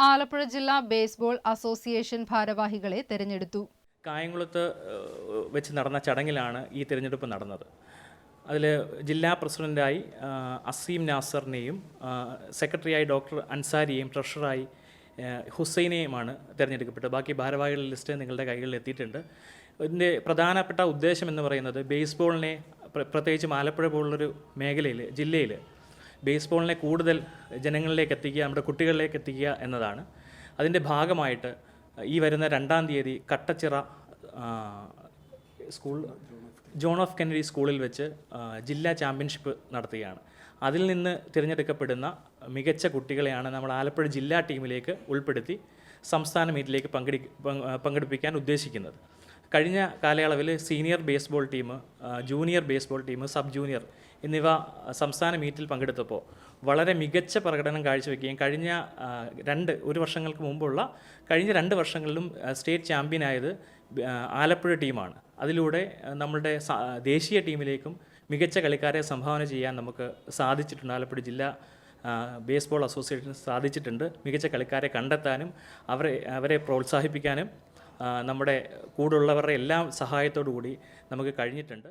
ആലപ്പുഴ ജില്ലാ baseball association ഭാരവാഹികളെ തെരഞ്ഞെടുത്തു. കായംകുളത്ത് വെച്ച് നടന്ന ചടങ്ങിലാണ് ഈ തിരഞ്ഞെടുപ്പ് നടന്നത്. അതിൽ ജില്ലാ പ്രസിഡന്റായി അസീം നാസറിനെയും സെക്രട്ടറിയായി ഡോക്ടർ അൻസാരിയെയും ട്രഷററായി ഏഹ്, ഹുസൈനെയുമാണ് തിരഞ്ഞെടുക്കപ്പെട്ടത്. ബാക്കി ഭാരവാഹികളുടെ ലിസ്റ്റ് നിങ്ങളുടെ കൈകളിൽ എത്തിയിട്ടുണ്ട്. ഇതിന്റെ പ്രധാനപ്പെട്ട ഉദ്ദേശം എന്ന് പറയുന്നത് ബേസ്ബോളിനെ പ്ര- പ്രത്യേകിച്ചും ആലപ്പുഴ പോലുള്ളൊരു മേഖലയിൽ ജില്ലയിൽ ബേസ്ബോളിനെ കൂടുതൽ ജനങ്ങളിലേക്ക് എത്തിക്കുക നമ്മുടെ കുട്ടികളിലേക്ക് എത്തിക്കുക എന്നതാണ്. അതിന്റെ ഭാഗമായിട്ട് ഈ വരുന്ന രണ്ടാം തീയതി Kattachira school John of Kennedy സ്കൂളിൽ വെച്ച് ജില്ലാ ചാമ്പ്യൻഷിപ്പ് നടത്തുകയാണ്. അതിൽ നിന്ന് തിരഞ്ഞെടുക്കപ്പെടുന്ന മികച്ച കുട്ടികളെയാണ് നമ്മൾ ആലപ്പുഴ ജില്ലാ ടീമിലേക്ക് ഉൾപ്പെടുത്തി സംസ്ഥാന മീറ്റിലേക്ക് പങ്കെടു പങ്ക്- പങ്കെടുപ്പിക്കാൻ ഉദ്ദേശിക്കുന്നത്. കഴിഞ്ഞ കാലയളവിൽ senior baseball team junior baseball team sub junior എന്നിവ സംസ്ഥാന മീറ്റിൽ പങ്കെടുത്തപ്പോൾ വളരെ മികച്ച പ്രകടനം കാഴ്ചവെക്കുകയും കഴിഞ്ഞ രണ്ട് ഒരു വർഷങ്ങൾക്ക് മുമ്പുള്ള കഴിഞ്ഞ രണ്ട് വർഷങ്ങളിലും സ്റ്റേറ്റ് ചാമ്പ്യനായത് ആലപ്പുഴ ടീമാണ്. അതിലൂടെ നമ്മുടെ ദേശീയ ടീമിലേക്കും മികച്ച കളിക്കാരെ സംഭാവന ചെയ്യാൻ നമുക്ക് സാധിച്ചിട്ടുണ്ട്. ആലപ്പുഴ ജില്ലാ ബേസ്ബോൾ അസോസിയേഷൻ സാധിച്ചിട്ടുണ്ട്. മികച്ച കളിക്കാരെ കണ്ടെത്താനും അവരെ അവരെ പ്രോത്സാഹിപ്പിക്കാനും നമ്മുടെ കൂടുള്ളവരുടെ എല്ലാം സഹായത്തോടു കൂടി നമുക്ക് കഴിഞ്ഞിട്ടുണ്ട്.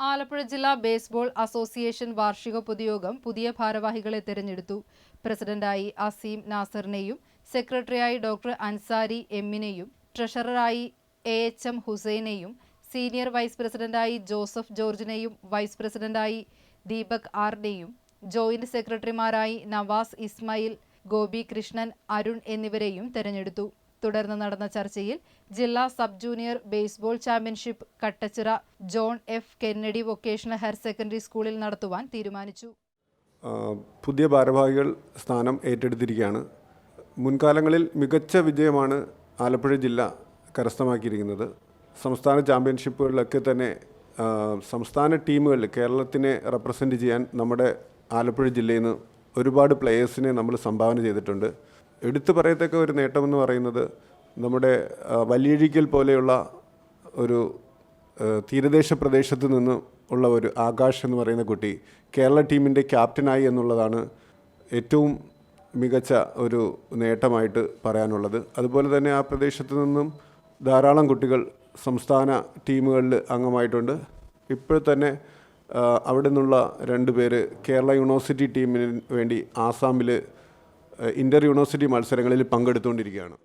ആലപ്പുഴ ജില്ലാ ബേസ്ബോൾ അസോസിയേഷൻ വാർഷിക പൊതുയോഗം പുതിയ ഭാരവാഹികളെ തിരഞ്ഞെടുത്തു. പ്രസിഡന്റായി അസീം നാസറിനെയും സെക്രട്ടറിയായി ഡോക്ടർ അൻസാരി എമ്മിനെയും ട്രഷററായി എ എച്ച് എം ഹുസൈനെയും സീനിയർ വൈസ് പ്രസിഡന്റായി ജോസഫ് ജോർജിനെയും വൈസ് പ്രസിഡന്റായി ദീപക് ആറിനെയും ജോയിന്റ് സെക്രട്ടറിമാരായി നവാസ് ഇസ്മായിൽ ഗോപി കൃഷ്ണൻ അരുൺ എന്നിവരെയും തെരഞ്ഞെടുത്തു. തുടർന്ന് നടന്ന ചർച്ചയിൽ ജില്ലാ sub junior baseball championship Kattachira John F Kennedy vocational higher secondary സ്കൂളിൽ നടത്തുവാൻ തീരുമാനിച്ചു. പുതിയ ഭാരവാഹികൾ സ്ഥാനം ഏറ്റെടുത്തിരിക്കുകയാണ്. മുൻകാലങ്ങളിൽ മികച്ച വിജയമാണ് ആലപ്പുഴ ജില്ല കരസ്ഥമാക്കിയിരിക്കുന്നത്. സംസ്ഥാന ചാമ്പ്യൻഷിപ്പുകളിലൊക്കെ തന്നെ സംസ്ഥാന ടീമുകളിൽ കേരളത്തിനെ റെപ്രസെന്റ് ചെയ്യാൻ നമ്മുടെ ആലപ്പുഴ ജില്ലയിൽ നിന്ന് ഒരുപാട് പ്ലെയേഴ്സിനെ നമ്മൾ സംഭാവന ചെയ്തിട്ടുണ്ട്. എടുത്തു പറയത്തക്ക ഒരു നേട്ടമെന്ന് പറയുന്നത് നമ്മുടെ വലിയഴിക്കൽ പോലെയുള്ള ഒരു തീരദേശ പ്രദേശത്ത് നിന്ന് ഉള്ള ഒരു ആകാശ് എന്ന് പറയുന്ന കുട്ടി കേരള ടീമിന്റെ ക്യാപ്റ്റനായി എന്നുള്ളതാണ് ഏറ്റവും മികച്ച ഒരു നേട്ടമായിട്ട് പറയാനുള്ളത്. അതുപോലെ തന്നെ ആ പ്രദേശത്ത് നിന്നും ധാരാളം കുട്ടികൾ സംസ്ഥാന ടീമുകളിൽ അംഗമായിട്ടുണ്ട്. ഇപ്പോൾ തന്നെ അവിടെ നിന്നുള്ള രണ്ട് പേര് കേരള യൂണിവേഴ്സിറ്റി ടീമിന് വേണ്ടി ആസാമിൽ ഇന്റർ യൂണിവേഴ്സിറ്റി മത്സരങ്ങളിൽ പങ്കെടുത്തുകൊണ്ടിരിക്കുകയാണ്.